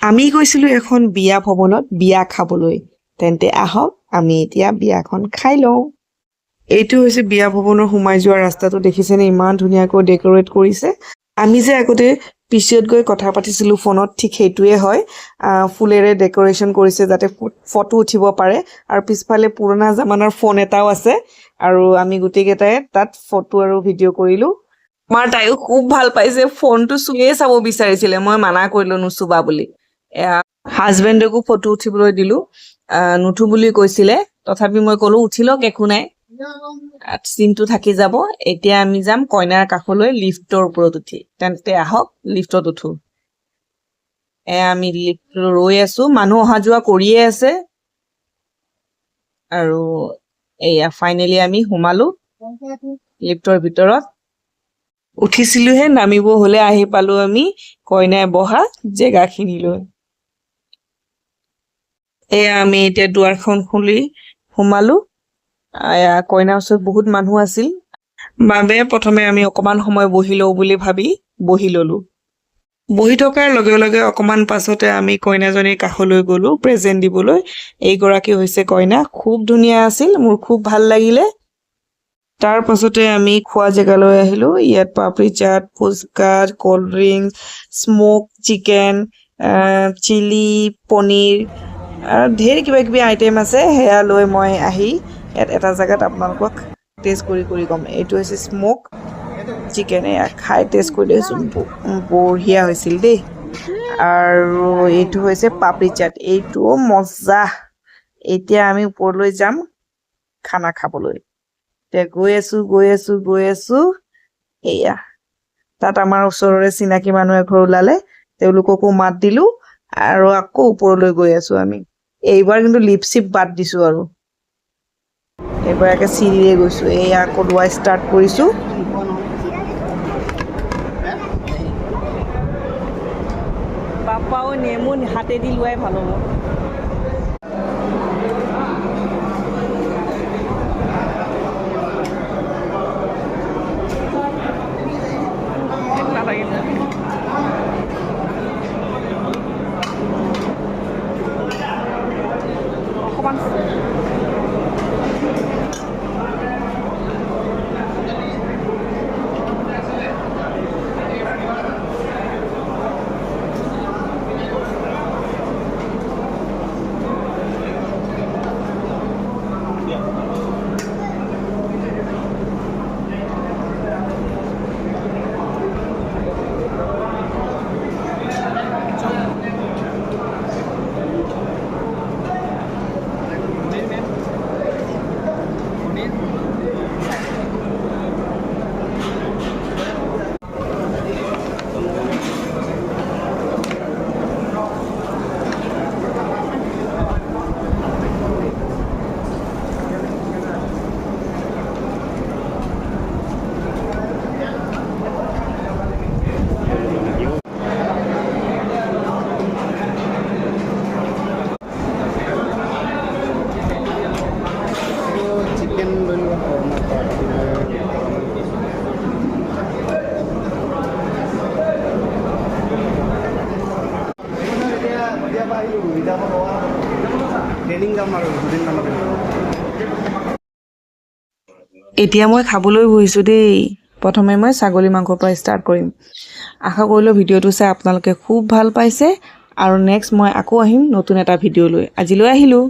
আমি গৈছিলোঁ এখন বিয়া ভৱনত, বিয়া খাবলৈ। তেন্তে আহক, আমি এতিয়া বিয়াখন খাই লওঁ। এইটো হৈছে বিয়া ভৱনৰ সোমাই যোৱা ৰাস্তাটো, দেখিছেনে? ইমান ধুনীয়াকৈ ডেক'ৰেট কৰিছে। আমি যে আগতে পি গৈ কথা পাতিছিলোঁ ফোনত, ঠিক সেইটোৱে হয়। ফুলেৰে ডেক'ৰেশ্যন কৰিছে যাতে ফটো উঠিব পাৰে। আৰু পিছফালে পুৰণা জামানাৰ ফোন এটাও আছে। আৰু আমি গোটেইকেইটাই তাত ফটো আৰু ভিডিঅ' কৰিলোঁ। আমাৰ তাইও খুব ভালো পাইছে। ফোনটো চুইয়ে চাব বিচাৰিছিলে। মই মানা কৰিলোঁ, নুচুবা বুলি। হাজবেণ্ডকো ফটো উঠিবলৈ দিলোঁ। নুঠো বুলি কৈছিলে। তথাপি মই ক'লো উঠি লওক একো নাই। চিনটো থাকি যাব। এতিয়া আমি যাম কইনাৰ কাষলৈ লিফ্টৰ ওপৰত উঠি। তেন্তে আহক, লিফ্টত উঠো। এয়া আমি লিফ্ট ৰৈ আছো। মানুহ অহা যোৱা কৰিয়ে আছে। আৰু এয়া ফাইনেলি আমি সোমালো লিফ্টৰ ভিতৰত। উঠিছিলোহে, নামিব হলে আহি পালো আমি কইনাই বহা জেগাখিনিলৈ। এয়া আমি এতিয়া দুৱাৰখন খুলি সোমালো। এয়া কইনাৰ ওচৰত বহুত মানুহ আছিল। বাবে প্ৰথমে আমি অকমান সময় বহি লওঁ বুলি ভাবি বহি ললো। বহি থকাৰ লগে লগে অকমান পাছতে আমি কইনাজনীৰ কাষলৈ গলো প্ৰেজেণ্ট দিবলৈ। এইগৰাকী হৈছে কইনা, খুব ধুনীয়া আছিল, মোৰ খুব ভালো লাগিলে। তাৰ পাছতে আমি খোৱা জেগালৈ আহিলো। ইয়াত papdi chaat phuchka cold drink smoke chicken chilli paneer আৰু ঢেৰ কিবা আইটেম আছে, সেয়া লৈ মই আহি ইয়াত এটা জেগাত আপোনালোকক টেষ্ট কৰি কৰি ক'ম। এইটো হৈছে স্ম'ক চিকেন খাই টেষ্ট কৰি ব- বঢ়িয়া হৈছিল দেই। আৰু এইটো হৈছে পাপৰি চাট এইটোও মজা। এতিয়া আমি ওপৰলৈ যাম খানা খাবলৈ। এতিয়া গৈ আছোঁ গৈ আছোঁ গৈ আছোঁ। এয়া, তাত আমাৰ ওচৰৰে চিনাকি মানুহ এঘৰ ওলালে, তেওঁলোককো মাত দিলোঁ আৰু আকৌ ওপৰলৈ গৈ আছোঁ আমি। এইবাৰ কিন্তু লিপচিপ বাদ দিছোঁ আৰু। এইবাৰ একে চিৰিৰে গৈছোঁ এয়া আকৌ লোৱাই ষ্টাৰ্ট কৰিছোঁ। পাপাও নেমু হাতেদি লোৱাই ভালো হ'ব অকণমান চিকেন লৈ লোৱা ট্ৰেইনিং যাম আৰু দুদিনমানৰ এতিয়া মই খাবলৈ বহিছোঁ দেই। প্ৰথমে মই ছাগলী মাংসৰ পৰা ষ্টাৰ্ট কৰিম। আশা কৰিলোঁ ভিডিঅ'টো চাই আপোনালোকে খুব ভালো পাইছে। আৰু নেক্সট মই আকৌ আহিম নতুন এটা ভিডিঅ' লৈ আজিলৈ আহিলোঁ।